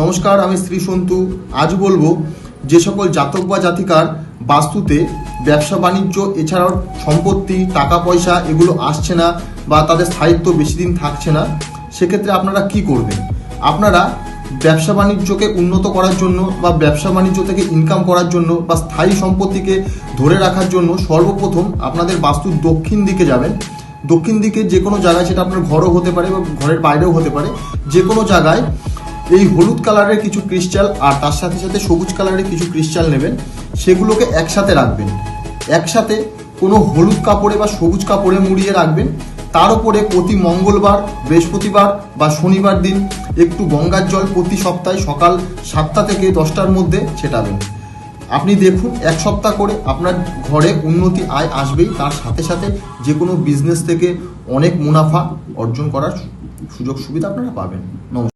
নমস্কার, আমি শ্রী সন্তু। আজ বলব যে সকল জাতক বা জাতিকার বাস্তুতে ব্যবসা, বাণিজ্য, এছাড়াও সম্পত্তি, টাকা, পয়সা এগুলো আসছে না বা তাদের স্থায়িত্ব বেশি দিন থাকছে না, সেক্ষেত্রে আপনারা কি করবেন? আপনারা ব্যবসা, বাণিজ্যকে উন্নত করার জন্য বা ব্যবসা, বাণিজ্য থেকে ইনকাম করার জন্য বা স্থায়ী সম্পত্তিকে ধরে রাখার জন্য সর্বপ্রথম আপনাদের বাস্তুর দক্ষিণ দিকে যাবেন। দক্ষিণ দিকে যে কোনো জায়গায়, সেটা আপনার ঘরও হতে পারে বা ঘরের বাইরেও হতে পারে। যে কোনো জায়গায় এই হলুদ কালারের কিছু ক্রিস্টাল আর তার সাথে সাথে সবুজ কালারের কিছু ক্রিস্টাল নেবেন, সেগুলোকে একসাথে রাখবেন। একসাথে কোনো হলুদ কাপড়ে বা সবুজ কাপড়ে মুড়িয়ে রাখবেন। তার উপরে প্রতি মঙ্গলবার, বৃহস্পতিবার বা শনিবার দিন একটু গঙ্গার জল প্রতি সপ্তাহে সকাল সাতটা থেকে দশটার মধ্যে ছেটাবেন। আপনি দেখুন, এক সপ্তাহ করে আপনার ঘরে উন্নতি আয় আসবেই। তার সাথে সাথে যে কোনো বিজনেস থেকে অনেক মুনাফা অর্জন করার সুযোগ সুবিধা আপনারা পাবেন। নমস্কার।